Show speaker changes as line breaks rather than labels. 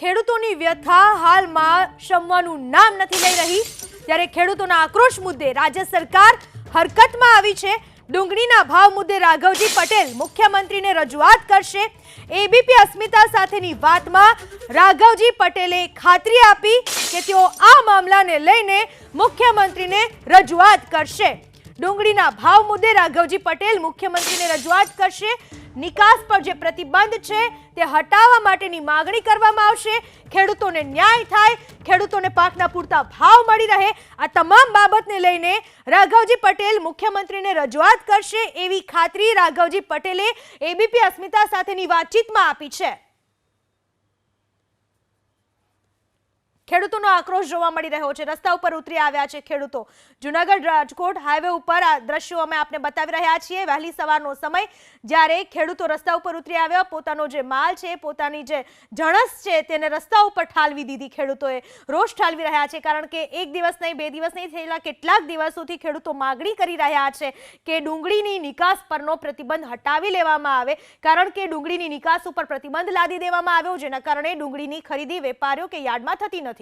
ખેડૂતોની વ્યથા હાલમાં શમવાનું નામ નથી લઈ રહી. ત્યારે ખેડૂતોના આક્રોશ મુદ્દે રાજ્ય સરકાર હરકતમાં આવી છે. ડુંગળીના ભાવ મુદ્દે રાઘવજી પટેલ મુખ્યમંત્રીને રજૂઆત કરશે. એબીપી અસ્મિતા સાથેની વાતમાં રાઘવજી પટેલે ખાતરી આપી કે તેઓ આ મામલાને લઈને મુખ્યમંત્રીને રજૂઆત કરશે. ડુંગળીના ભાવ મુદ્દે રાઘવજી પટેલ મુખ્યમંત્રીને રજૂઆત કરશે. નિકાસ પર જે પ્રતિબંધ છે, તે હટાવવા માટેની માગણી કરવામાં આવશે. ખેડૂતોને ન્યાય થાય, ખેડૂતોને પાકના પૂરતા ભાવ મળી રહે. આ તમામ બાબતને લઈને રાઘવજી પટેલ મુખ્યમંત્રીને રજૂઆત કરશે એવી ખાતરી રાઘવજી પટેલે એબીપી અસ્મિતા સાથેની વાતચીતમાં આપી છે. ખેડૂતોનો આક્રોશ જોવા મળી રહ્યો છે. રસ્તા ઉપર ઉતરી આવ્યા છે ખેડૂતો. જુનાગઢ રાજકોટ હાઈવે ઉપર આ દ્રશ્યો અમે આપને બતાવી રહ્યા છીએ. વહેલી સવારનો સમય જ્યારે ખેડૂતો રસ્તા ઉપર ઉતરી આવ્યા. પોતાનો જે માલ છે, પોતાની જે જણસ છે, તેને રસ્તા ઉપર ઠાલવી દીધી ખેડૂતોએ. રોષ ઠાલવી રહ્યા છે કારણ કે એક દિવસ નહીં, બે દિવસ નહીં થયેલા કેટલાક દિવસોથી ખેડૂતો માગણી કરી રહ્યા છે કે ડુંગળીની નિકાસ પરનો પ્રતિબંધ હટાવી લેવામાં આવે. કારણ કે ડુંગળીની નિકાસ ઉપર પ્રતિબંધ લાદી દેવામાં આવ્યો, જેના કારણે ડુંગળીની ખરીદી વેપારીઓ કે યાર્ડમાં થતી નથી.